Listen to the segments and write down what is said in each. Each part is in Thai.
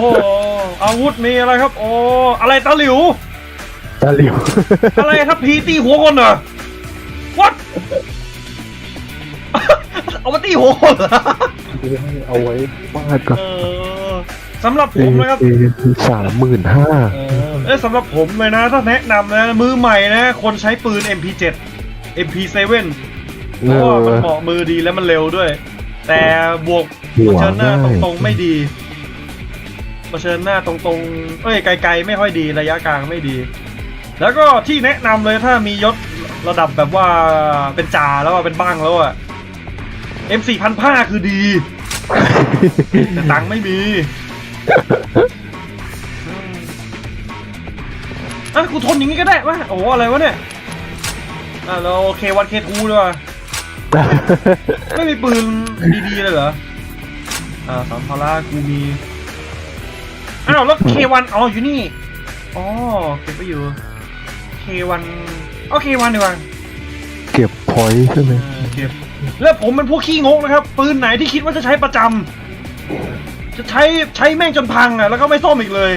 โหอาวุธมีอะไรครับ โอ้อะไรตาหลิวตาหลิว อะไรครับพีตีหัวคนเหรอ what เอามาตีหัวคนเหรอเอาไว้ฟาดกับเออสำหรับผมนะครับเอสามหมื่นห้าเออเอ้ยสำหรับผมเลยนะ ถ้าแนะนำนะ มือใหม่นะ คนใช้ปืน MP7 MP7 เพราะว่ามันเหมาะมือดีแล้วมันเร็วด้วย แต่บวกเผชิญหน้าตรงๆไม่ดี เผชิญหน้าตรงๆ เอ้ยไกลๆ ไม่ค่อยดีระยะกลางไม่ดี แล้วก็ที่แนะนำเลยถ้ามียศระดับแบบว่าเป็นจ่าแล้วอะเป็นบ้างแล้วอะ M4 พันผ้าคือดี แต่ตังค์ไม่มีอืมอะกูทนอย่างนี้ก็ได้วะโอ้โหอะไรวะเนี่ย อะเราเควันเคทูด้วยวะไม่มีปืนดีๆเลยเหรอ อ่าสัมภาระกูมี อ้าวแล้วเควันอ๋ออยู่นี่ อ๋อเก็บไปอยู่เควันโอเควันดีกว่าเก็บพอยต์ใช่ไหมเออเก็บแล้วผมเป็นพวกขี้งกนะครับ ปืนไหนที่คิดว่าจะใช้ประจำจะใช้ใช้แม่งจนพังอะแล้วก็ไม่ซ่อมอีกเลย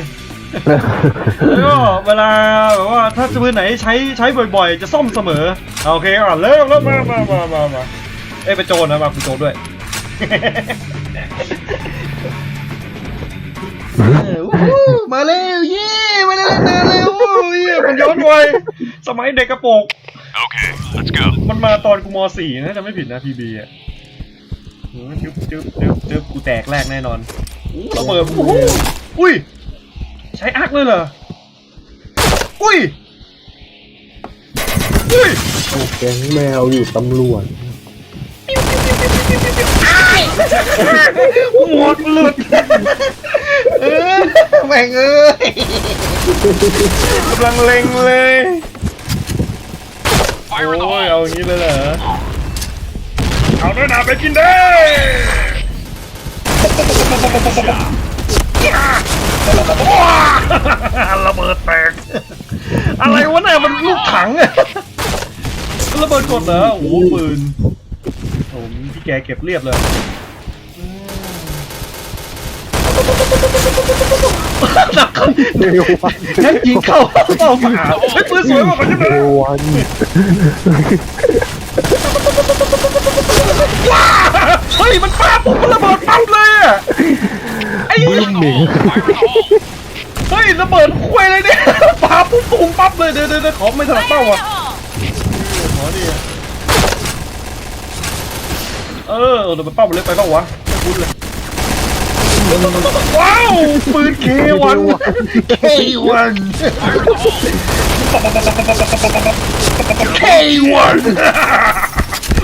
แล้วก็เวลาแบบว่าถ้าปืนไหนใช้ใช้บ่อยๆ จะซ่อมเสมออะโอเคอะเริ่มแล้วมามามามามาเอ้ยเป็นโจรนะมาเป็นโจรด้วย มาเร็วเย้มาเร็วมาเร็วเย้มันย้อนวัยสมัยเด็กกระโปรง Okay, let's go. มันมาตอนกูมสี่นะจะไม่ผิดนะพีบีอะหือจึ๊บจึ๊บจึ๊บจึ๊บกูแตกแรกแน่นอนอู้ระเบิดโอ้โหอุ้ย ใช้อักเลยเหรอ อุ้ย อุ้ยแก๊งแมวอยู่ตำรวจ หมดหลุดเออแม่งเอ้ยกำลังเล็งเลยโอ้ Fire in the ย hole! เอาอย่างนี้เลยเหรอเอาด้วยนะไปกินได้ระเบิดแตก อะไรวะเนี่ยมันลูกถังอะระเบิดกดเหรอโอ้โหปืนโอ้โหพี่แกเก็บเรียบเลย หนักเข้าเอวันงั้นยิงเข้าเป้าหาเฮ้ยปืนสวยกว่ากันใช่ไหมเอวันว้าเฮ้ยมันป้าปุ๊บมันระเบิดปั๊บเลยอะไอ้วิ่งหนี Fire in the hole! เฮ้ยระเบิดคุยเลยเนี่ยป้าปุ๊บปุ้งปั๊บเลยเดี๋ยวเดี๋ยวเดี๋ยวขอไม่ถนัดเป้าอะ เออเดี๋ยวไปเป้ามันเล็กไปเป้าวะ ว้าวปืนเควันเควันเควัน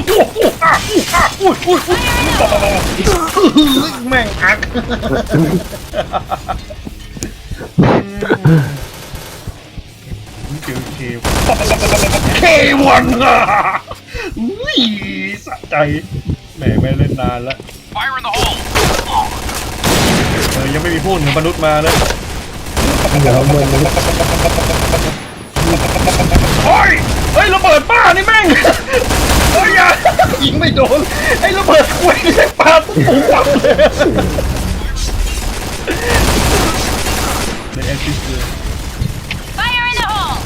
โอ้โหอะอะอุ้ยอุ้ยอุ้ยแม่งอักเจอเคเควันอะอุ้ยสะใจแหมไม่เล่นนานแล้ว Fire in the hole! เออยังไม่มีพูดถึงมนุษย์มาเลยแล้วมันเฮ้ยเฮ้ยระเบิดบ้านี่แม่งเฮ้ยอย่ายิงไม่โดนไอ้ระเบิดควยนี่ปาปุ๊บปุ๊บปั๊บเลยในแอคซิสเลย Fire in the hole!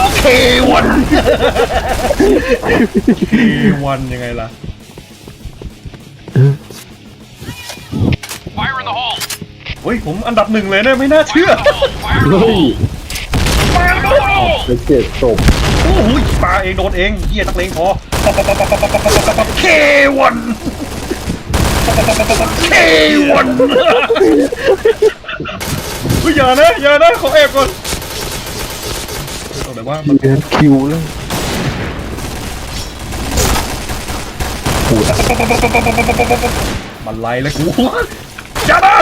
โอเควันเควันยังไงล่ะ เฮ้ยผมอันดับหนึ่งเลยนะไม่น่าเชื่อ Fire in the เฮ้ย hole! Fire in the hole! ไปเจ็ดศพโอ้โหปลาเองโดนเองเฮียนักเลงพอเควันเควันเฮ้ยอย่านะอย่านะขอแอบก่อนเอาแต่ว่ามันเรียนคิวแล้วปวดมันไล่แล้วกูอย่านะ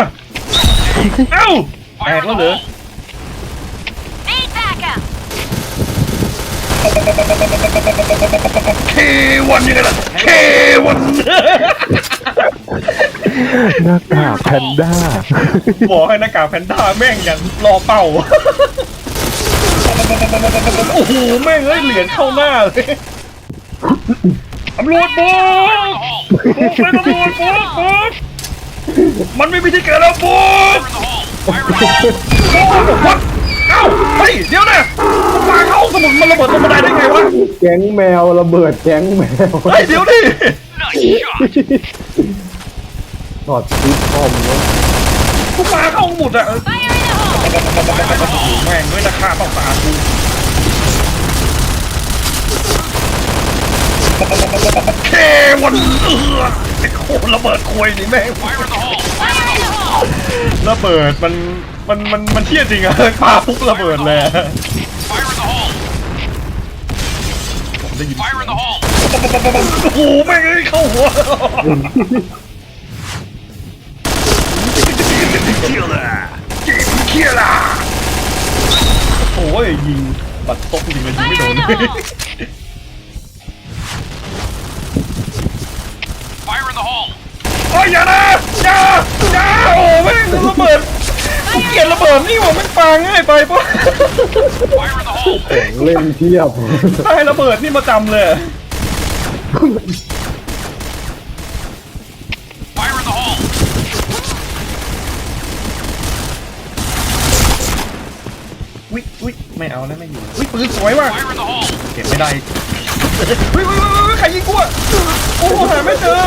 เอ้าแต Fire ก in แล้ว the เหรอ hole! Need backup! เควันยังไงล่ะเควันหน้ากากแพนด้า บอกให้หน้ากากแพนด้าแม่งอย่างรอเป้าโอ้โหแม่งเอ้ยเหรียญเข้าหน้าเลยตำรวจโบก Fire in the hole! โบกไปตำรวจโบกโบก มันไม่มีที่เกิดแล้วบุก Fire in the hole! Fire in the hole! วัดเอ้าเฮ้ยเดี๋ยวนะมาเข้าสมุนมันระเบิดลงบันไดได้ไงวะแก๊งแมวระเบิดแก๊งแมวเฮ้ยเดี๋ยวดิ Nice shot! ถอดซิปคอมเนี่ยกูวาเข้าหมุดอะแม่งด้วยนะค่าต้องตากูเควันเอือ ไอ้โคระเบิดควยนี่แม่งระเบิดมันมันมันมันเที่ยจริงอะปาปุ๊บระเบิดเลยอะ Fire in the hole! ได้ยินโอ้โหแม่งเอ้ยเข้าหัว เคียล่ะโอ้ยยิง บัดตกจริงเลยยิงไม่โดน ยอย่านะอย่าอย่าโอ้แม่งระเบิดกูเกลียดระเบิดนี่หว่าแม่งปาง่ายไปปะ Fire in the hole! ของเล่นเทียบได้ระเบิดนี่มาจำเลย Fire in the hole! วิวิไม่เอานะไม่อยู่วิปืนสวยว่ะ Fire in the hole! เก็บไม่ได้วิวิวิใครยิงกูอะโอ้หาไม่เจอ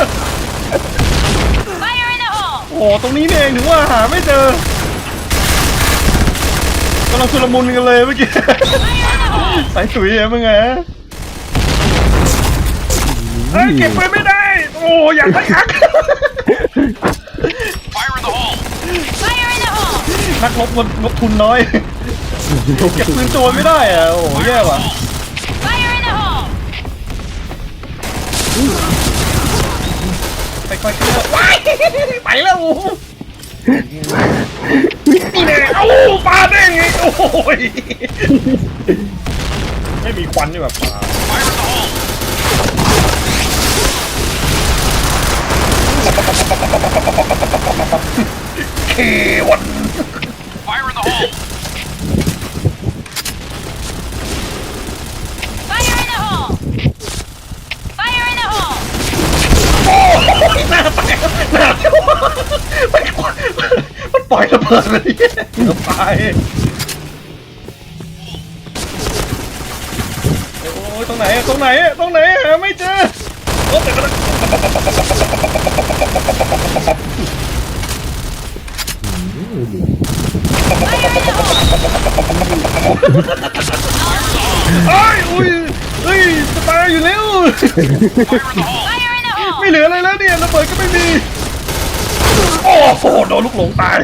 โอ้ตรงนี้นี่เองถึงว่าหาไม่เจอกำลังชุลมุนกันเลยเมื่อกี้ Fire in the hole! สายสุยอะมึงไงเฮ้ยเก็บปืนไม่ได้ โอ้อยากได้อัก Fire in the hole! Fire in the hole! นักรบงบงบทุนน้อยเก็บปืนโจรไม่ได้อะโอ้แย่ว่ะ Fire in the hole! ไปค่อยๆเข้าว้ายไปแล้วนี่แน่เอ้าปลาเด้งไงโอ้ยไม่มีควันนี่แบบปลาเควัน Fire in the hole! Fire in the hole! Fire in the hole! โอ้ยหน้าแตกหน้าแตกมันมัน ปล่อยระเบิดเลยเดี๋ยวตายโอ้ยตรงไหนอะตรงไหนอะตรงไหนอะหาไม่เจอโอ้แต่ก็เอ้ยอุ้ยเฮ้ยจะตายอยู่แล้ว Fire in the hole! ไม่เหลืออะไรแล้วเนี่ยระเบิดก็ไม่มี โอ้โหโดนลูกหลงตาย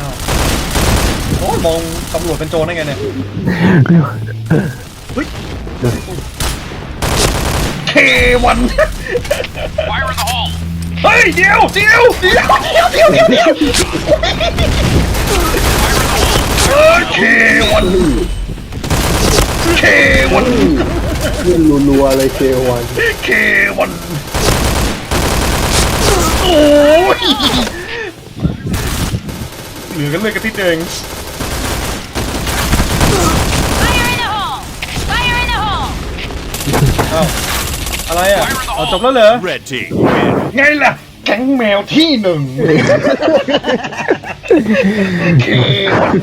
อ้าวโอ้ยมองตำรวจเป็นโจรได้ไงเนี่ย เฮ้ยเควัน Fire in the hole! เฮ้ยเดี๋ยวเดี๋ยวเดี๋ยวเดี๋ยวเดี๋ยวเดี๋ยวเดี๋ยวเออเควันเควัน เล่นรัวๆเลยเควันเควันโอ้ย เหลือกันเลยกระติดเอง Fire in the hole! Fire in the hole! อ้าวอะไรอะเอาจบแล้วเหรอ Red team win! ไงล่ะ แก๊งแมวที่หนึ่งเควัน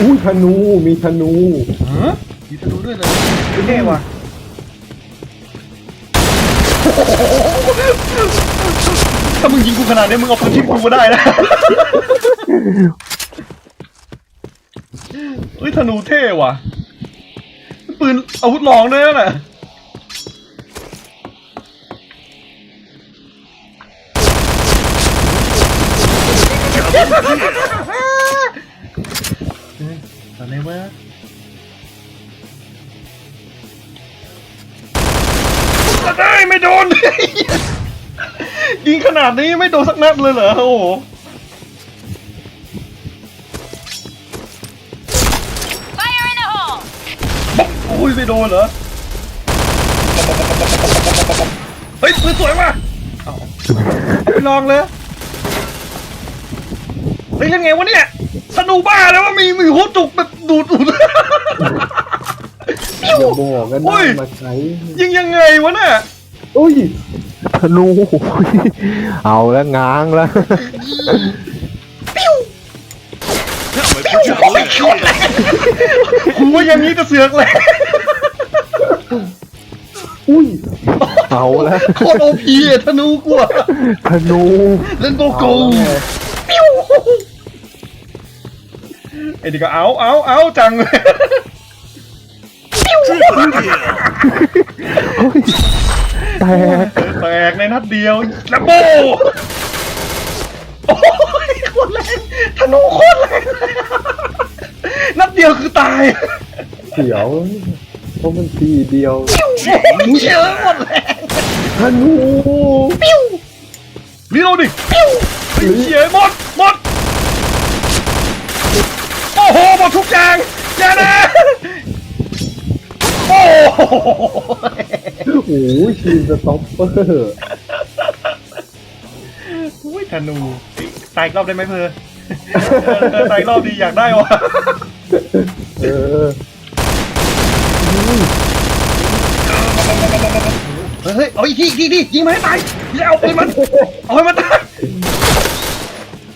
อุ้ยธนูมีธนูฮะมีธนูด้วยเลยเท่ว่ะ ถ้ามึงยิงกูขนาดนี้มึงเอาปืนทิ่มกูก็ได้นะเฮ้ยธนูเท่ว่ะ ปืนอาวุธรองด้วยนั่นแหละอะไรวะ ได้ไม่โดน ยิงขนาดนี้ไม่โดนสักนัดเลยเหรอ โอ้โห Fire in the hole! อุ้ยไม่โดนเหรอ เฮ้ยปืนสวยว่ะเอาเอาไปลองเลยเฮ้ยเล่นไงวะเนี่ยสนุกบ้าแล้วว่ามีมีหัวจุกแบบดูดดูด อย่าบอกกันโอ้ได้ยมาใช้ยิงยังไงวะเนี่ยอุ้ยธนูเอาแล้วง้างแล้วกูว่าอย่างนี้จะเสือกเลยอุ้ยเอาแล้วโคตรโอพีอะธนูกูอะธนูเล่นโกโก้เอาแล้วไงไอ้นี่ก็เอาเอาเอาจังเลย แตกแตกในนัดเดียวแลมโบโอ้ยโคตรแรงธนูโคตรแรงเลยนัดเดียวคือตายเสียวเพราะมันทีเดียวเยอะหมดแรงธนูรีโหลดดิเหี้ยหมดหมดโอ้โหหมดทุกอย่างอย่านะ โอ้โหโอ้โหทีมสต็อปเปอร์อุ้ยธนูตายอีกรอบได้ไหมเพอเออตายอีกรอบดีอยากได้วะเออเฮ้ยเอาอีกทีอีกทีดิยิงมาให้ตายอย่าเอาปืนมันเอาให้มันตาย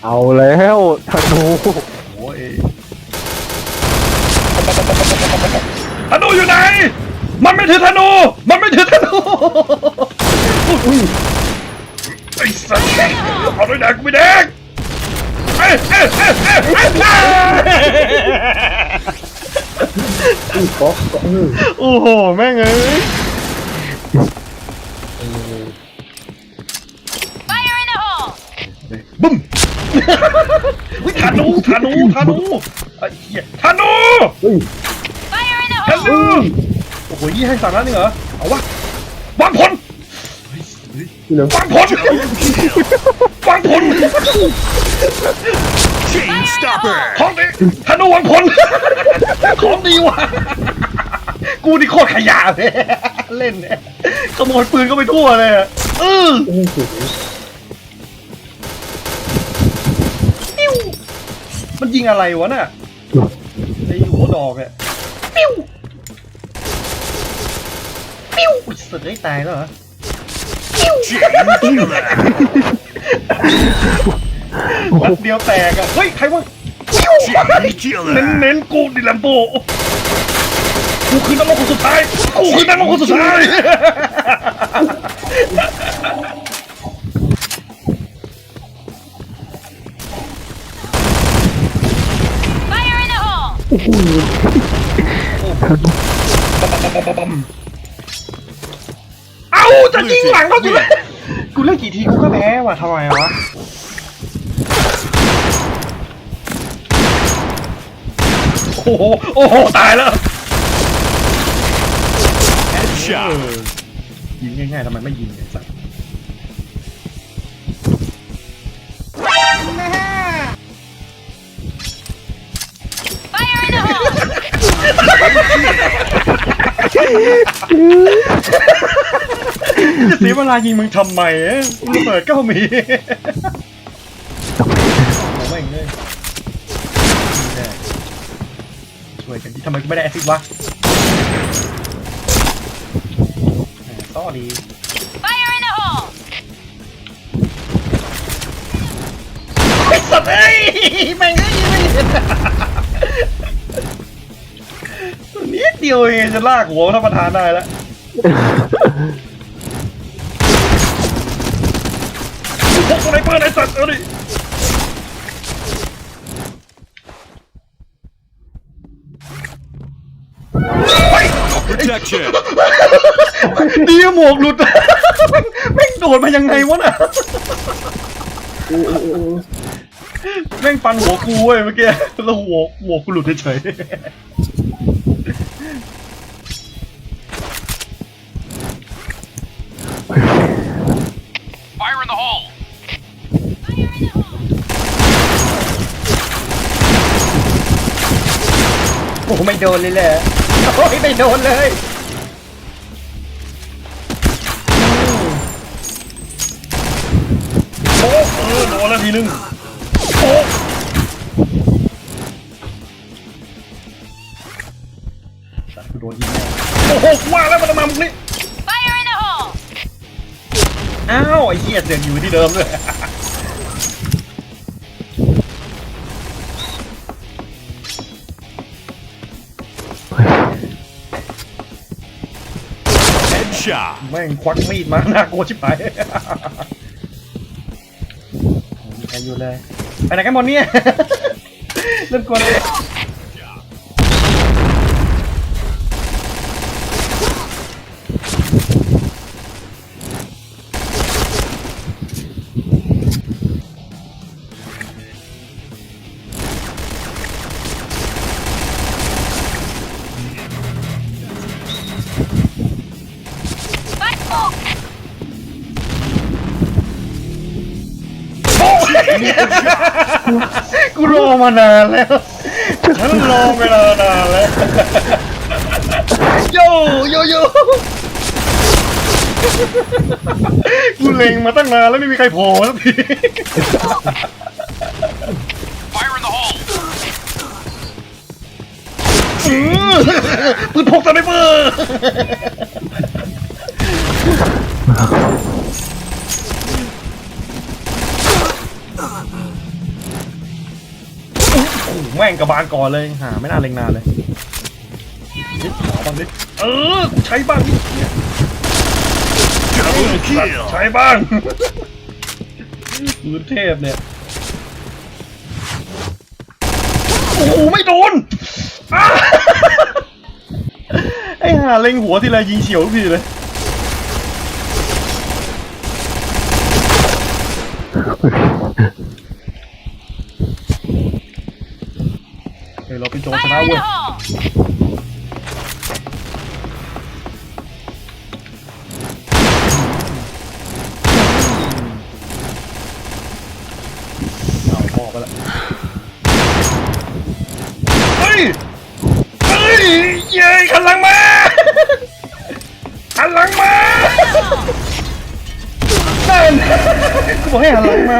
เอาแล้วธนูโอ้ย ธนูอยู่ไหน มันไม่ถือธนู มันไม่ถือธนูอุ้ยไอ้สัตว์เอาด้วยแดกกูไม่แดกเอ้ยเอ้ยเอ้ยเอ้ยเอ้ยเอ้ยอุ้ยป๊อกเออโอ้โห แม่งเอ้ย Fire in the hole! บึ้มวิธนูธนูธนูไอ้เหี้ยธนูอุ้ย Fire in the ธ hole! นูโอ้โหยี่ให้สั่งแล้วนี่เหรอ เอาวะวางผลที่เหลือวางผลวางผล Chain stopper. ของดีธนูวางผล ของดีว่ะ กูนี่โคตรขยะเลย เล่นเนี่ยขโมยปืนก็ไปทั่วเลยอะเออโอ้โหปิ้วมันยิงอะไรวะน่ะไอ้หัวดอกเนี่ยปิ้ว ปิ้วอุ๊ยเสยตายแล้วเหรอ Chain killer. วัดเดียวแตกอะ เฮ้ย ใครวะ Chain เน้น killer. เน้นๆกูดิแลมโบกูคือนักรบคนสุดท้าย กูคือนักรบคนสุดท้าย Fire in the hole! เอ้าจะยิงหลังเขาอยู่เลยกูเล่นกี่ทีกูก็แพ้ว่ะทำไมวะโอ้โหโอ้โหตายแล้ว Headshot. ยิงง่ายๆทำไมไม่ยิงเนี่ยสัตว์ Fire in the hole! จะเสียเวลายิงมึงทำไมเอ้ยระเบิดก็มีโอ้แม่งเลยนี่แน่ช่วยกันที่ทำไมกูไม่ได้แอสซิดวะแหมต้อดี Fire in the hole! ไอ้สัตว์เอ้ยแม่งเอ้ยไม่เห็นตัวนี้เดียวเองจะลากหัวท่านประธานได้แล้วพกสไนเปอ ร์ไอ้สัตว์เอาดิ Protection. ดีอะหมวกหลุด แม่งโดดมายังไงวะน่ะโอ้โหโอ้โหแม่งฟันหัวกูเว้ยเมื่อกี้แล้วหัวหัวกูหลุดเฉย Fire in the hole. Fire in the hole! ๆ โอ้ไม่โดนเลยแหละโอ้ยไม่โดนเลยโอ้เออโดนแล้วทีนึงโอ้สัตว์กูโดนยิงแน่โอ้โหกูว่าแล้วมันจะมามุกนี้ Fire in the hole! อ้าวไอ้เหี้ยเสียงอยู่ที่เดิมเลย Headshot. แม่งควักมีดมาน่ากลัวชิบหายมีใครอยู่เลยไปไหนกันหมดเนี่ย เริ่มกลัวเลย มานานแล้วฉันรอเวลานานแล้วโยโยโยกูเล็งมาตั้งนานแล้วไม่มีใครโผล่สักที Fire in the hole. อื้อปืนพกสไนเปอร์ แม่งกระบาลก่อนเลยหาไม่น่าเล็งนานเลยนิดขอบ้างนิดเออกูใช้บ้างนิด Double kill. ใช้บ้างปืนเทพเนี่ยโอ้โหไม่โดนไอ้ห่าเล็งหัวทีไรยิงเฉียวทุกทีเลย เฮ้ ยเราเป็นโจรชนะ Fire in เว้ the ย hole! เอาพ่อไปละเฮ้ย เฮ้ย เย้ยขันหลังมาหันหลังมานั่นกูบอกให้หันหลังมา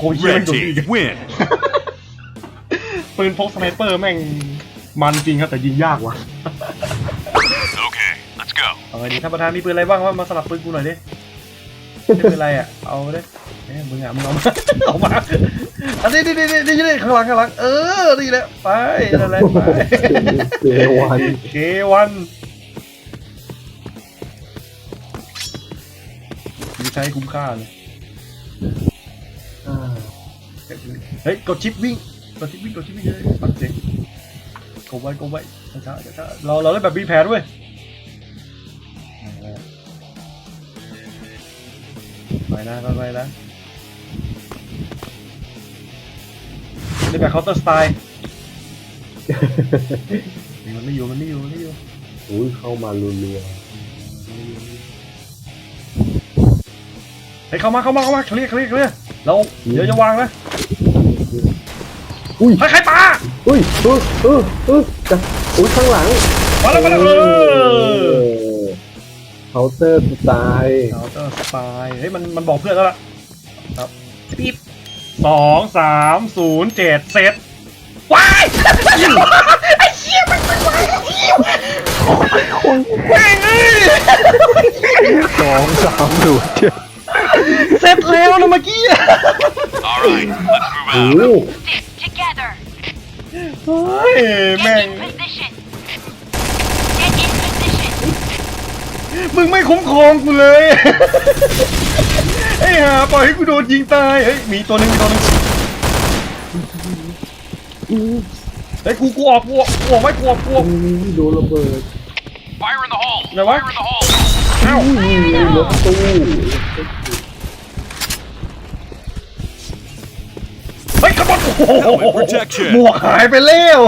โอ้โหเยี่ยม Red โดนอีก team win. ปืนพกสไนเปอร์แม่งมันจริงครับแต่ยิงยากว่ะ Okay, let's go. เอาไงดีท่านประธานมีปืนอะไรบ้างว่ามาสลับปืนกูหน่อยดิไม่เป็นไรอะ เอาดิเอ้ยมึงอะมึงเอามาเอามาอันนี้นี่นี่นี่นี่ข้างหลังข้างหลังเออนี่แหละไปนั่นแหละไปเจวันเควันมีใช้คุ้มค่าเลยอ่า เฮ้ยกดชิปวิ่งกดชิปวิ่งกดชิปวิ่งเลยฟังเสียงกดไว้กดไว้ช้าๆช้าๆเราเราเล่นแบบมีแผนด้วยไปนะไปนะเล่นแบบเคาน์เตอร์สไตล์มันไม่อยู่มันไม่อยู่มันไม่อยู่อุ้ยเข้ามารัวเฮ้ยเข้ามาเข้ามาเข้ามาเคลียร์เคลียร์เคลียร์เราเดี๋ยวจะวางนะๆ อุ้ยเฮ้ยใครปาอุ้ยเออเออเออจะอุ้ยข้างหลังมาแล้วมาแล้วเออเคาน์เตอร์สไตล์เอาเตอร์สปายเฮ้ยมันมันบอกเพื่อนแล้วล่ะครับปี๊บสองสามศูนย์เจ็ดเซตว้ายไอ้เชี่ยมันไม่ไหวแม่งเอ้ยสองสามศูนย์เจ็ดเสร็จแล้วนะเมื่อกี้ All right, let's โอ้ move โห out. Stick together! เฮ้ยแม่ง Get in position! Get in position! มึงไม่คุ้มครองกูเลยไอ้ห่าปล่อยให้กูโดนยิงตาย เฮ้ย มีตัวหนึงมีตัวหนึงเฮ้ยกูกูออกกูออกกูออกไม่กูออกกูออกอุ้ยโดนระเบิด Fire in the hole. Now what? Fire in the hole. เอ้าอุ้ยรถตู้ บวนโอ้โห Helmet protection หมวกหายไปแล้ว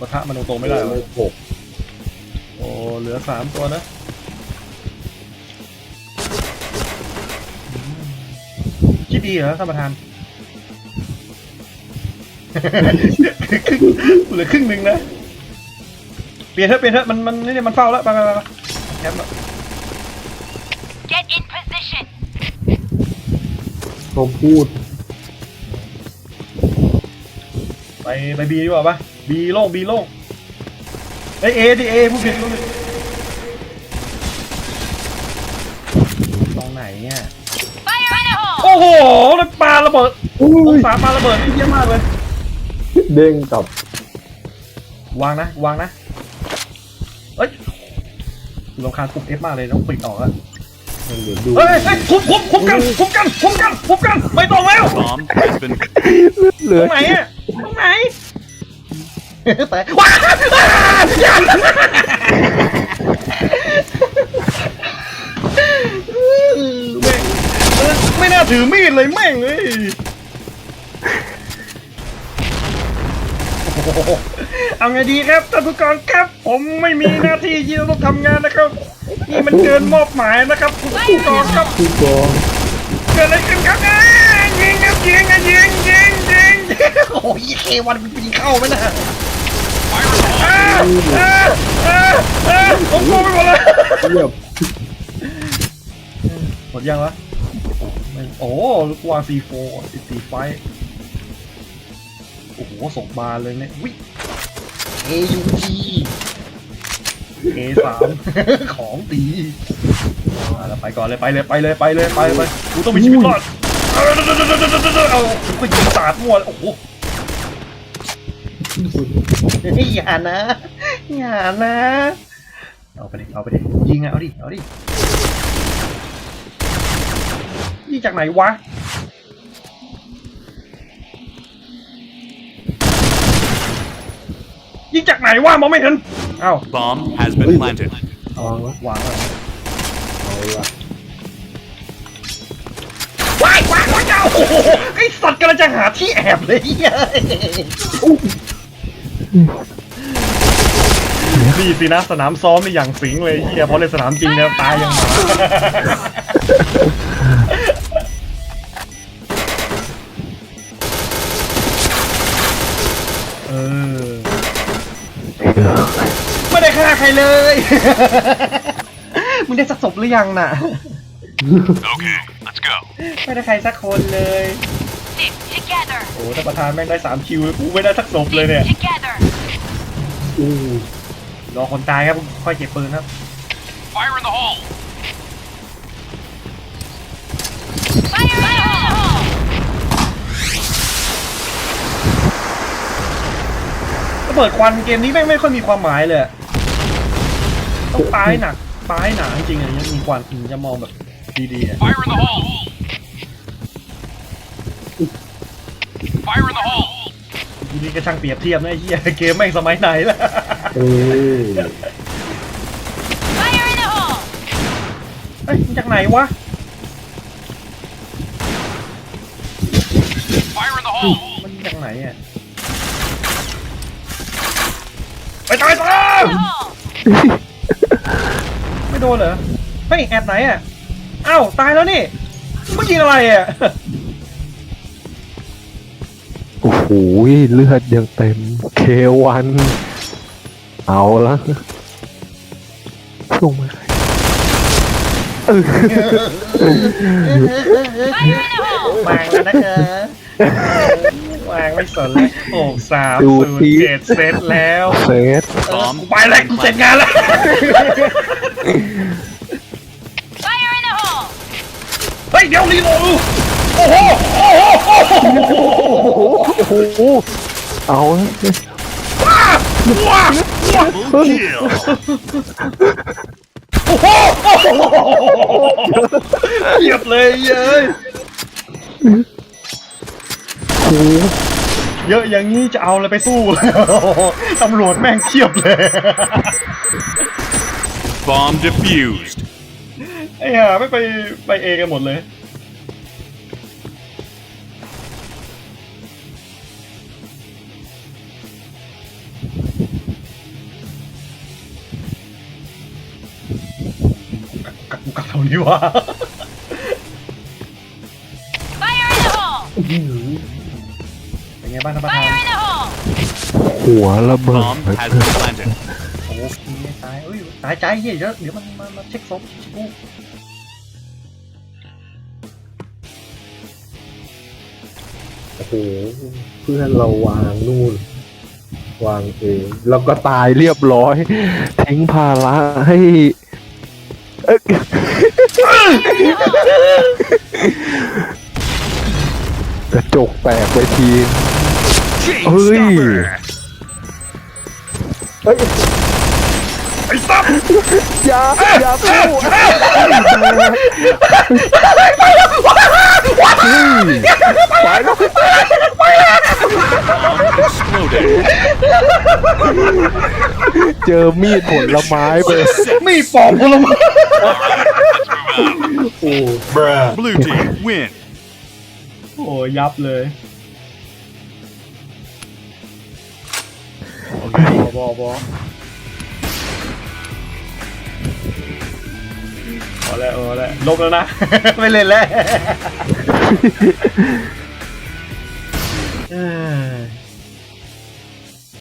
ปะทะมันตรงๆไม่ได้เลเลยยหกโอ้เหลือสามตัวนะคิดดีเหรอท่านประธานครึ่งเหลือครึ่งหนึ่งนะ เปลี่ยนเถอะเปลี่ยนเถอะมันมันนี่มันเฝ้าแล้วไปไปไปไปแคมป์ เขาพูด ไปไปบีดีกว่าปะบีโล่งบีโล่งเอ้ยเอดิเอผู้ผิดผู้ผิดตรงไหนเนี่ย Fire in the hole! โอ้โหแล้วปาระเบิดองศาปาระเบิดนี่เยี่ยมมากเลย เด้งกลับวางนะ วางนะ เอ้ยรำคาญปุ่ม F มากเลยต้องปิดออกแล้วมัน เดี๋ยวดูเฮ้ยเฮ้ยคุบคุบคุบกันคุบกันคุบกันคุบกันไม่ต้องแล้ว Bomb has been เหลืตอรงไหนอะตรงไหนแต่ว้าวอย่าแม่งเออไม่น่าถือมีดเลยแม่งเลยโอ้โหเอาไงดีครับท่านผู้กองครับ ผมไม่มีหน้าที่ที่จะต้องทำงานนะครับ นี่มันเกินมอบหมายนะครับคุณผู้กองครับพี่กองเกิดอะไรขึ้นครับอ่ายิงครับยิงอะยิงยิงยิงโอ้ยเควันมันปีนเข้าไหมนะ fire in the hole. อ่าอ่าอ่าอ่าผมกลัวไปหมดเลยเรียบหมดยังวะไม่โอ้โหลูกวางซีโฟซีไฟโอ้โหส่งมาเลยเนี่ยวิเอยูจี เอสาม ของดีมาแล้วไปก่อนเลยไปเลยไปเลยไปเลยไปเลยกูต้องมีชีวิตรอดเอาเอาผมก็ยิงสาดมั่วเลยโอ้โหอย่านะอย่านะ เอาไปดิเอาไปดิยิงอะเอาดิเอาดิยิงจากไหนวะยิงจากไหนวะมองไม่เห็น เอ้า Bomb has been planted. วางไว้วางแล้วเอาไว้ว่ะว้ายว้ายว้ายโอ้โหไอสัตว์กำลังจะหาที่แอบเลยเหี้ยนี่สินะสนามซ้อมนี่อย่างสิงเลยเฮียเพราะในสนามจริงเนี่ยตายยังหมา เลย มึงได้สักศพหรือยังน่ะ Okay, let's go. ไม่ได้ใครสักคนเลย Stick together! โอ้ถ้าประธานแม่งได้สามคิวกูไม่ได้สักศพเลยเนี่ย Stick together! อู้รอคนตายครับค่อยเก็บปืนครับ Fire in the hole. Fire in the hole! ระเบิดควันเกมนี้แม่งไม่ค่อยมีความหมายเลยอะ ต้องปาให้หนักปาให้หนาจริงๆอะยังมีควันถึงจะมองแบบดีๆอะ Fire in the hole. Fire in the hole. ทีนี้ก็ช่างเปรียบเทียบนะไอ้เหี้ยเกมแม่งสมัยไหนล่ะ เออ Fire in the hole! เอ้ยมันจากไหนวะ Fire in the hole. มันจากไหนอะไปตายตาย In the hole! ไม่โดนเหรอเฮ้ยแอบไหนอะอ้าวตายแล้วนี่เมื่อกี้อะไรอะโอ้โหเลือดยังเต็มเควันเอาละส่งมาเออ Fire in the hole! วางแล้วนะคะวางไม่สนแล้วโอ้สามดูศูนสิย์เจ็ดเซตแล้วเซตเออ Bomb กูไปแล้วกูเสร็จงานแล้ว Fire in the hole! เฮ้ยเดี๋ยวรีโหลดโอ้โหโอ้โหโอ้โหโอ้โหเอาละว้าว้า Double kill. โอ้โหโอ้โหเทียบเลยเย้ยโอ้โหเยอะอย่างนี้จะเอาอะไรไปสู้ ตำรวจแม่งเทียบเลย Bomb defused. ไอ้ห่าไม่ไปไปเอกันหมดเลยกักกูกักเท่านี้วะ Fire in the hole! เป็นไงบ้างท่านประธาน Fire in the hole! หัวระเบิด Bomb has been planted. โอ้โหไม่ตายเอ้ยตายใจเหี้ยเดี๋ยวเดี๋ยวมันมามาเช็คศพกู Fire โอ้โหเพื่อนเราวางนู่น วางเองแล้วก็ตายเรียบร้อยทิ้งภาระให้เอ้ยกระจกแตกไปที Chain Ui. stopper. เฮ้ย ไอ้ซับอย่าอย่าพูดไปแล้ว Exploded. เจอมีดผลไม้ไปมีดปอกผลไม้ โอ้ Blue team win. โอ้ยับเลยโอเคบอบอ พอแล้วพอแล้วลบแล้วนะ ไม่เล่นแล้ว